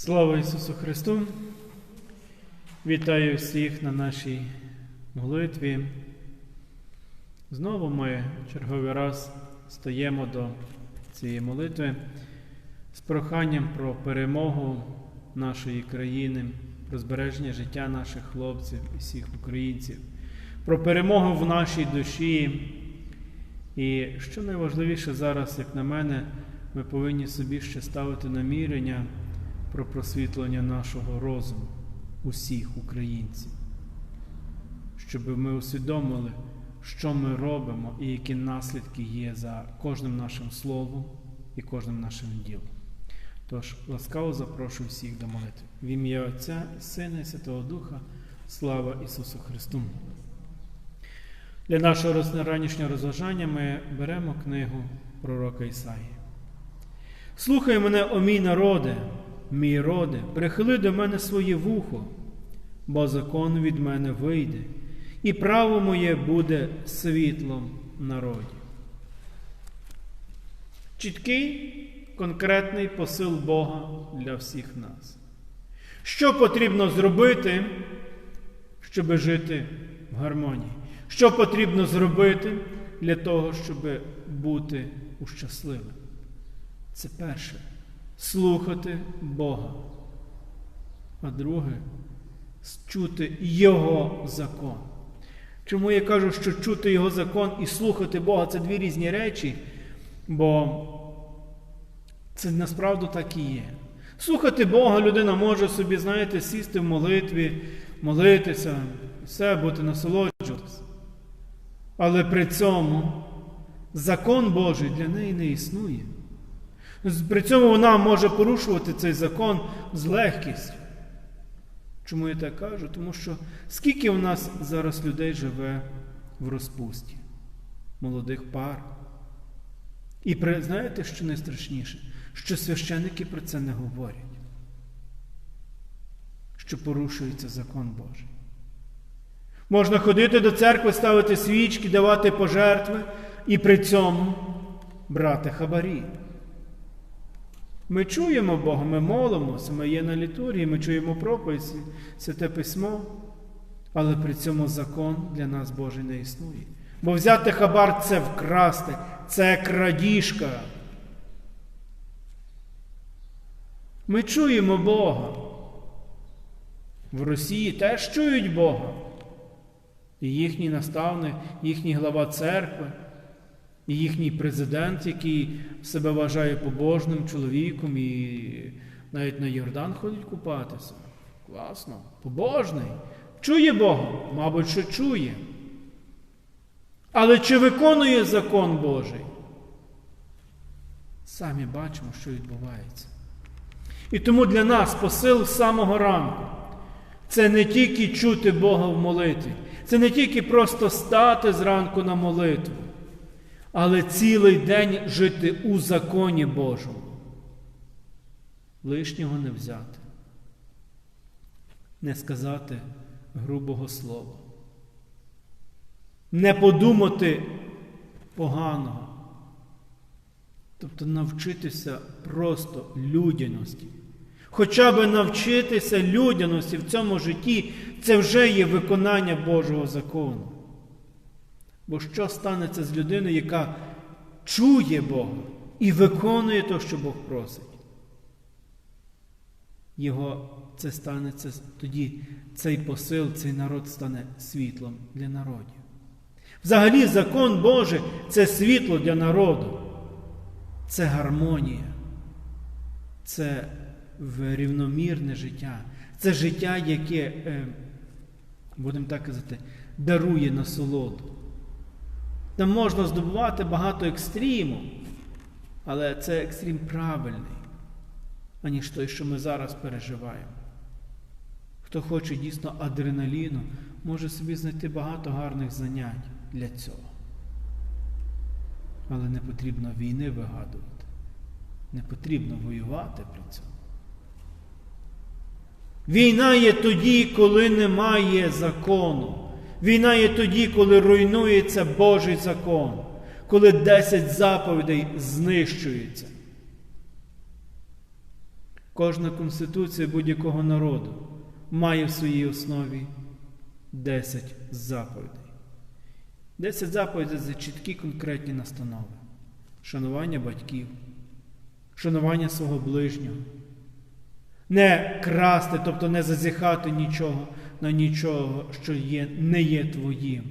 Слава Ісусу Христу! Вітаю всіх на нашій молитві. Знову ми черговий раз стаємо до цієї молитви з проханням про перемогу нашої країни, про збереження життя наших хлопців і всіх українців, про перемогу в нашій душі. І що найважливіше зараз, як на мене, ми повинні собі ще ставити намірення про просвітлення нашого розуму, усіх українців, щоб ми усвідомили, що ми робимо і які наслідки є за кожним нашим словом і кожним нашим ділом. Тож ласкаво запрошую всіх до молитви. В ім'я Отця, і Сина і Святого Духа, слава Ісусу Христу! Для нашого ранішнього розважання ми беремо книгу пророка Ісаї. Слухай мене, о мій народе, мій роде, прихили до мене своє вухо, бо закон від мене вийде, і право моє буде світлом народі. Чіткий, конкретний посил Бога для всіх нас. Що потрібно зробити, щоб жити в гармонії? Що потрібно зробити для того, щоб бути щасливим? Це перше слухати Бога. А друге чути Його закон. Чому я кажу, що чути Його закон і слухати Бога це дві різні речі, бо це насправді так і є. Слухати Бога людина може собі, знаєте, сісти в молитві, молитися, все бути насолоджуватися. Але при цьому закон Божий для неї не існує. При цьому вона може порушувати цей закон з легкістю. Чому я так кажу? Тому що скільки у нас зараз людей живе в розпусті, молодих пар. І при, знаєте, що найстрашніше? Що священники про це не говорять, що порушується закон Божий. Можна ходити до церкви, ставити свічки, давати пожертви і при цьому брати хабарі. Ми чуємо Бога, ми молимося, ми є на літургії, ми чуємо проповідь, святе письмо, але при цьому закон для нас Божий не існує. Бо взяти хабар це вкрасти, це крадіжка. Ми чуємо Бога. В Росії теж чують Бога. І їхній наставник, їхній глава церкви, і їхній президент, який себе вважає побожним чоловіком і навіть на Йордан ходить купатися. Класно, побожний. Чує Бога? Мабуть, що чує. Але чи виконує закон Божий? Самі бачимо, що відбувається. І тому для нас посил з самого ранку це не тільки чути Бога в молитві, це не тільки просто стати зранку на молитву, але цілий день жити у законі Божому. Лишнього не взяти, не сказати грубого слова, не подумати поганого. Тобто навчитися просто людяності. Хоча би навчитися людяності в цьому житті, це вже є виконання Божого закону. Бо що станеться з людиною, яка чує Бога і виконує те, що Бог просить? Його це станеться тоді, цей посил, цей народ стане світлом для народів. Взагалі, закон Божий це світло для народу, це гармонія, це рівномірне життя, це життя, яке, будемо так казати, дарує насолоду. Там можна здобувати багато екстриму, але це екстрім правильний, аніж той, що ми зараз переживаємо. Хто хоче дійсно адреналіну, може собі знайти багато гарних занять для цього. Але не потрібно війни вигадувати, не потрібно воювати при цьому. Війна є тоді, коли немає закону. Війна є тоді, коли руйнується Божий закон, коли 10 заповідей знищуються. Кожна конституція будь-якого народу має в своїй основі 10 заповідей. 10 заповідей це чіткі конкретні настанови. Шанування батьків, шанування свого ближнього. Не красти, тобто не зазіхати нічого на нічого, що є, не є твоїм.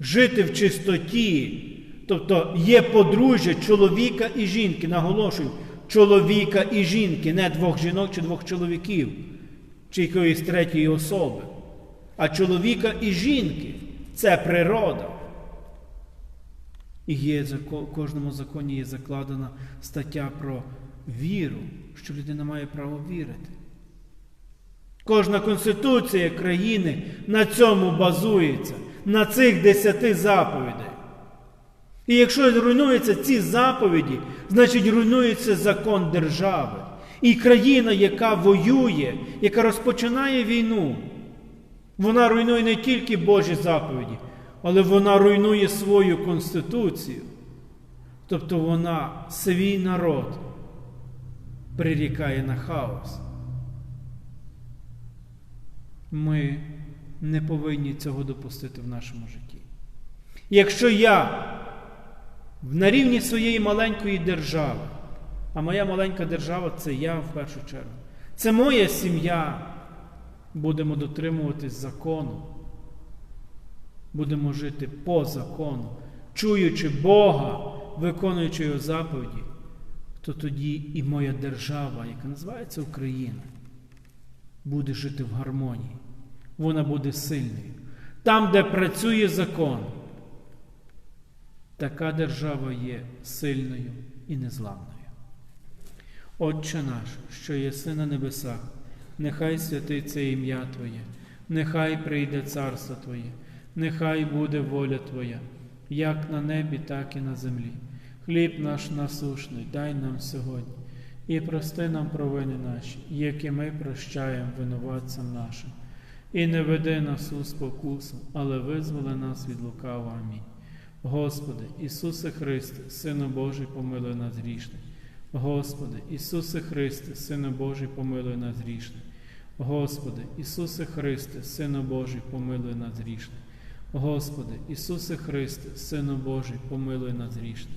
Жити в чистоті, тобто є подружжя чоловіка і жінки. Наголошую, чоловіка і жінки, не двох жінок чи двох чоловіків, чи якоїсь третьої особи. А чоловіка і жінки це природа. І є в кожному законі є закладена стаття про віру, що людина має право вірити. Кожна конституція країни на цьому базується, на цих десяти заповідей. І якщо руйнуються ці заповіді, значить руйнується закон держави. І країна, яка воює, яка розпочинає війну, вона руйнує не тільки Божі заповіді, але вона руйнує свою конституцію. Тобто вона свій народ прирікає на хаос. Ми не повинні цього допустити в нашому житті. Якщо я на рівні своєї маленької держави, а моя маленька держава це я в першу чергу, це моя сім'я, будемо дотримуватись закону, будемо жити по закону, чуючи Бога, виконуючи його заповіді, то тоді і моя держава, яка називається Україна, буде жити в гармонії. Вона буде сильною. Там, де працює закон, така держава є сильною і незламною. Отче наш, що єси на небесах, нехай святиться ім'я Твоє, нехай прийде царство Твоє, нехай буде воля Твоя, як на небі, так і на землі. Хліб наш насушний, дай нам сьогодні, і прости нам провини наші, які ми прощаємо винуватцям нашим. І не веди нас у спокусу, але визволи нас від лукавого. Амінь. Господи, Ісусе Христе, Сину Божий, помилуй нас грішних. Господи, Ісусе Христе, Сину Божий, помилуй нас грішних. Господи, Ісусе Христе, Сину Божий, помилуй нас грішних. Господи, Ісусе Христе, Сину Божий, помилуй нас грішних.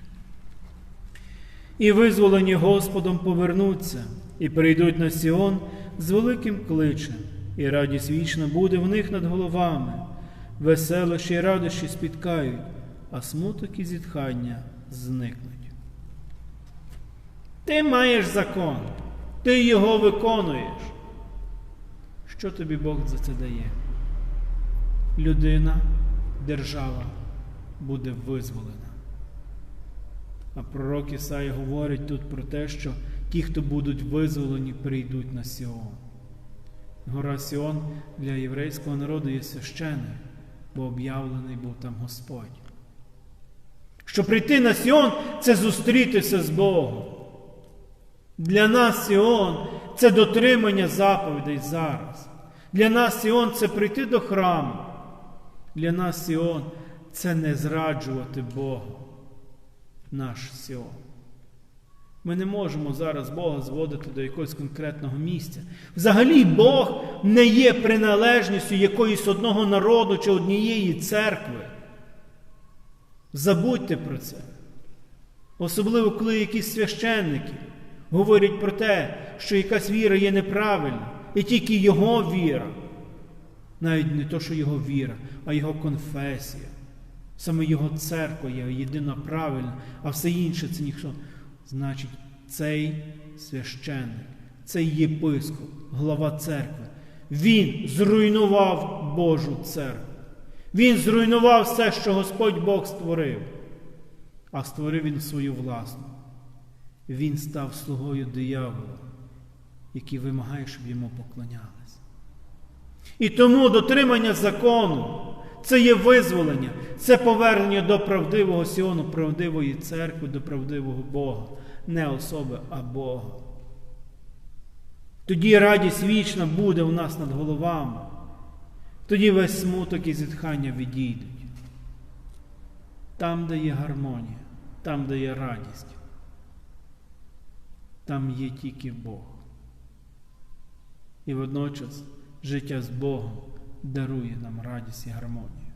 І визволені Господом повернуться і прийдуть на Сіон з великим кличем, і радість вічна буде в них над головами, веселощі й радощі спіткають, а смуток і зітхання зникнуть. Ти маєш закон, ти його виконуєш. Що тобі Бог за це дає? Людина, держава буде визволена. А пророк Ісаї говорить тут про те, що ті, хто будуть визволені, прийдуть на Сіон. Гора Сіон для єврейського народу є священною, бо об'явлений був там Господь. Щоб прийти на Сіон це зустрітися з Богом. Для нас Сіон це дотримання заповідей зараз. Для нас Сіон це прийти до храму. Для нас Сіон це не зраджувати Бога. Наш Сіон. Ми не можемо зараз Бога зводити до якогось конкретного місця. Взагалі, Бог не є приналежністю якоїсь одного народу чи однієї церкви. Забудьте про це. Особливо, коли якісь священники говорять про те, що якась віра є неправильна, і тільки його віра, навіть не то, що його віра, а його конфесія. Саме його церква є єдина правильна, а все інше це ніхто. Значить, цей священник, цей єпископ, глава церкви, він зруйнував Божу церкву. Він зруйнував все, що Господь Бог створив, а створив він свою власну. Він став слугою диявола. який вимагає, щоб йому поклонялись. І тому дотримання закону це є визволення, це повернення до правдивого Сіону, правдивої церкви, до правдивого Бога, не особи, а Бога. Тоді радість вічна буде у нас над головами. Тоді весь смуток і зітхання відійдуть. Там, де є гармонія, там, де є радість, там є тільки Бог. І водночас життя з Богом дарує нам радість і гармонію,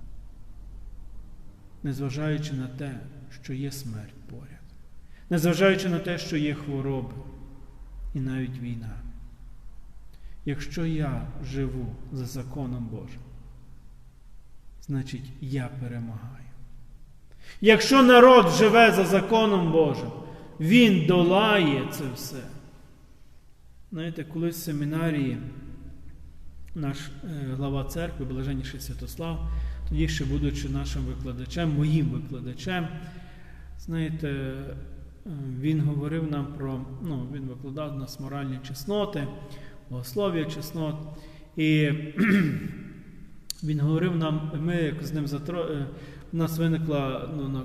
незважаючи на те, що є смерть поряд, незважаючи на те, що є хвороби і навіть війна. Якщо я живу за законом Божим, значить я перемагаю. Якщо народ живе за законом Божим, він долає це все. Знаєте, колись в семінарії наш е, глава церкви, блаженніший Святослав, тоді ще будучи нашим викладачем, моїм викладачем, знаєте, е, він говорив нам про, ну, він викладав нас моральні чесноти, богослов'я чеснот. І він говорив нам, ми з ним затро... е, у нас виникла ну,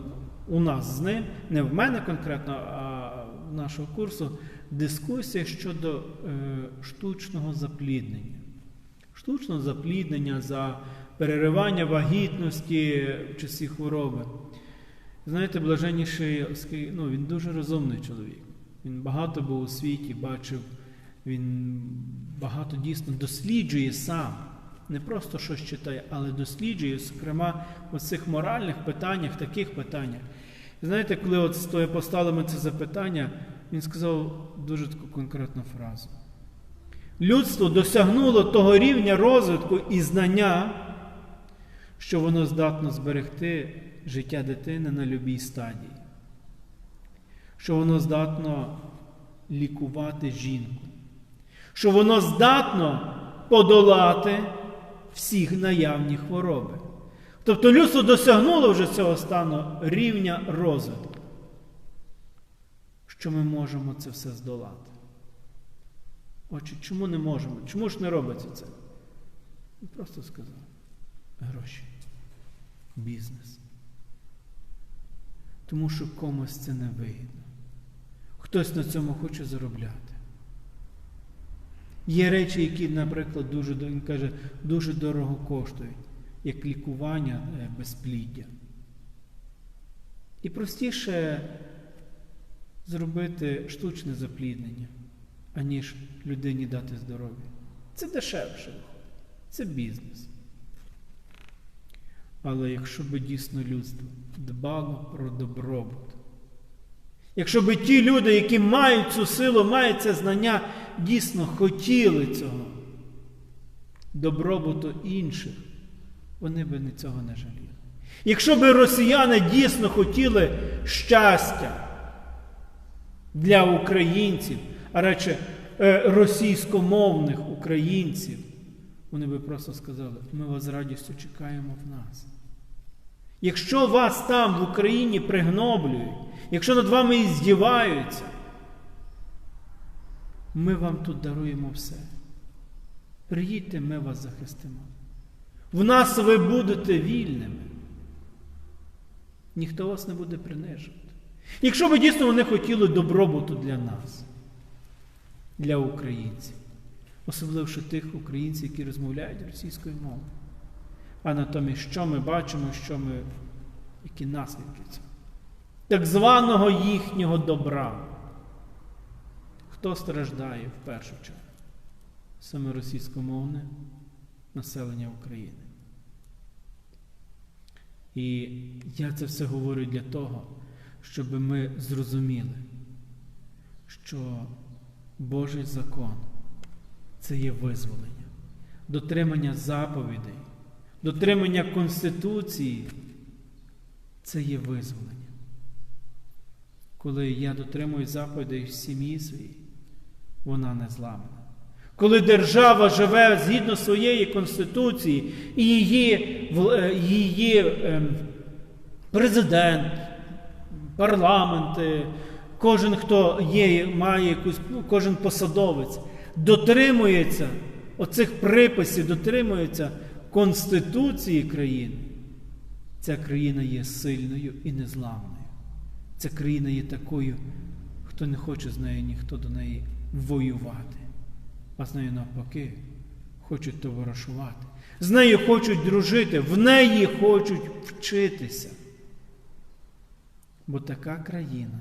у нас з ним, не в мене конкретно, а в нашого курсу, дискусія щодо е, штучного запліднення. Штучного запліднення за переривання вагітності в часі хвороби. Знаєте, блаженніший, ну, він дуже розумний чоловік. Він багато був у світі, бачив, він багато дійсно досліджує сам. Не просто щось читає, але досліджує, зокрема, у цих моральних питаннях, таких питаннях. Знаєте, коли от стоя поставили ми це запитання, він сказав дуже таку конкретну фразу. Людство досягнуло того рівня розвитку і знання, що воно здатно зберегти життя дитини на любій стадії, що воно здатно лікувати жінку, що воно здатно подолати всіх наявні хвороби. Тобто людство досягнуло вже цього стану рівня розвитку, що ми можемо це все здолати. Отже, чому не можемо? Чому ж не робиться це? Він просто сказав: гроші, бізнес. Тому що комусь це не вигідно. Хтось на цьому хоче заробляти. Є речі, які, наприклад, дуже, він каже, дуже дорого коштують, як лікування е, безпліддя. І простіше зробити штучне запліднення, аніж людині дати здоров'я. Це дешевше виходить. Це бізнес. Але якщо би дійсно людство дбало про добробут, якщо би ті люди, які мають цю силу, мають це знання, дійсно хотіли цього добробуту інших, вони би цього не жаліли. Якщо би росіяни дійсно хотіли щастя для українців, а радше е, російськомовних українців, вони би просто сказали, ми вас з радістю чекаємо в нас. Якщо вас там в Україні пригноблюють, якщо над вами і здіваються, ми вам тут даруємо все. Приїдьте, ми вас захистимо. В нас ви будете вільними. Ніхто вас не буде принижувати. Якщо би дійсно вони хотіли добробуту для нас, для українців, особливо тих українців, які розмовляють російською мовою. А натомість, що ми бачимо, що ми, які наслідки цього? Так званого їхнього добра. Хто страждає в першу чергу? Саме російськомовне населення України. І я це все говорю для того, щоб ми зрозуміли, що Божий закон це є визволення, дотримання заповідей, дотримання Конституції це є визволення. Коли я дотримую заповідей в сім'ї своїй, вона не зламана. Коли держава живе згідно своєї Конституції, і її, е, її ем, президент, парламент, е, кожен, хто є, має якусь, кожен посадовець, дотримується оцих приписів, дотримується Конституції країни, ця країна є сильною і незламною. Ця країна є такою, хто не хоче з нею ніхто до неї воювати, а з нею навпаки хочуть товаришувати. З нею хочуть дружити, в неї хочуть вчитися. Бо така країна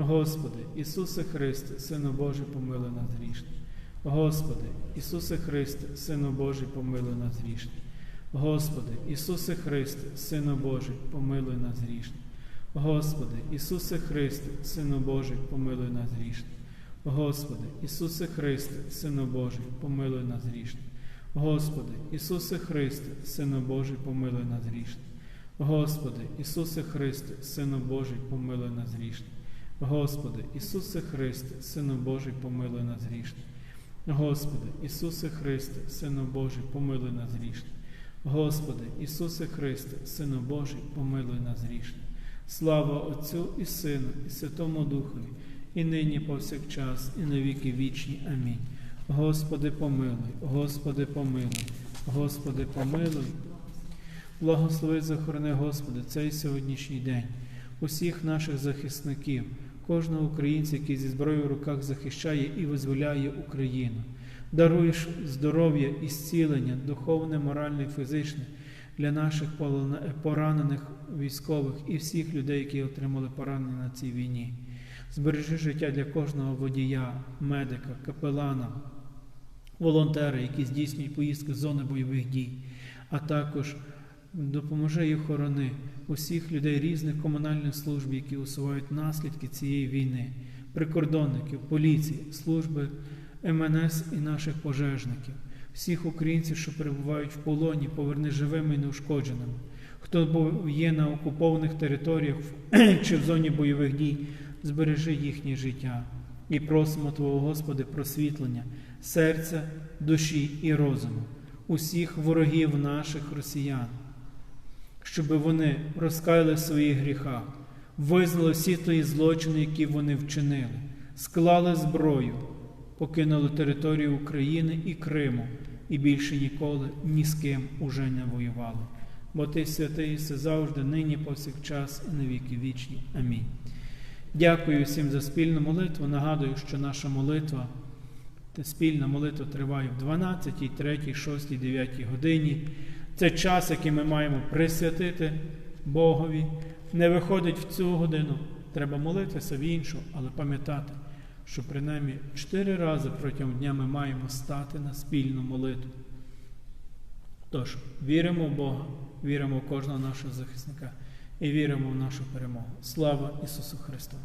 Господи, Ісусе Христе, Сину Божий, помилуй нас грішних. Господи, Ісусе Христе, Сину Божий, помилуй нас грішних. Господи, Ісусе Христе, Сину Божий, помилуй нас грішних. Господи, Ісусе Христе, Сину Божий, помилуй нас грішних. Господи, Ісусе Христе, Сину Божий, помилуй нас грішних. Господи, Ісусе Христе, Сину Божий, помилуй нас грішних. Господи, Ісусе Христе, Сину Божий, помилуй нас грішних. Господи, Ісусе Христе, Сину Божий, помилуй нас грішних. Господи, Ісусе Христе, Сину Божий, помилуй нас грішних. Господи, Ісусе Христе, Сину Божий, помилуй нас грішних. Слава Отцю і Сину, і Святому Духові, і нині повсякчас, і на віки вічні. Амінь. Господи, помилуй, Господи, помилуй, Господи, помилуй. Благослови, захорони, Господи, цей сьогоднішній день, усіх наших захисників, кожного українця, який зі зброєю в руках захищає і визволяє Україну. Даруєш здоров'я і зцілення, духовне, моральне, фізичне для наших поранених військових і всіх людей, які отримали поранення на цій війні. Збережи життя для кожного водія, медика, капелана, волонтера, які здійснюють поїздки з зони бойових дій, а також допоможи і охорони усіх людей різних комунальних служб, які усувають наслідки цієї війни, прикордонників, поліції, служби МНС і наших пожежників, всіх українців, що перебувають в полоні, поверни живими і неушкодженими. Хто є на окупованих територіях чи в зоні бойових дій, збережи їхнє життя. І просимо Твого Господи просвітлення, серця, душі і розуму, усіх ворогів наших росіян, щоб вони розкаяли в своїх гріхах, визнали всі тої злочини, які вони вчинили, склали зброю, покинули територію України і Криму, і більше ніколи ні з ким уже не воювали. Бо ти святий все завжди, нині, повсякчас, і на віки вічні. Амінь. Дякую всім за спільну молитву. Нагадую, що наша молитва, спільна молитва триває в 12, 3, 6, 9 годині. Це час, який ми маємо присвятити Богові. Не виходить в цю годину. Треба молитися в іншу, але пам'ятати, що принаймні чотири рази протягом дня ми маємо стати на спільну молитву. Тож, віримо в Бога, віримо в кожного нашого захисника і віримо в нашу перемогу. Слава Ісусу Христу!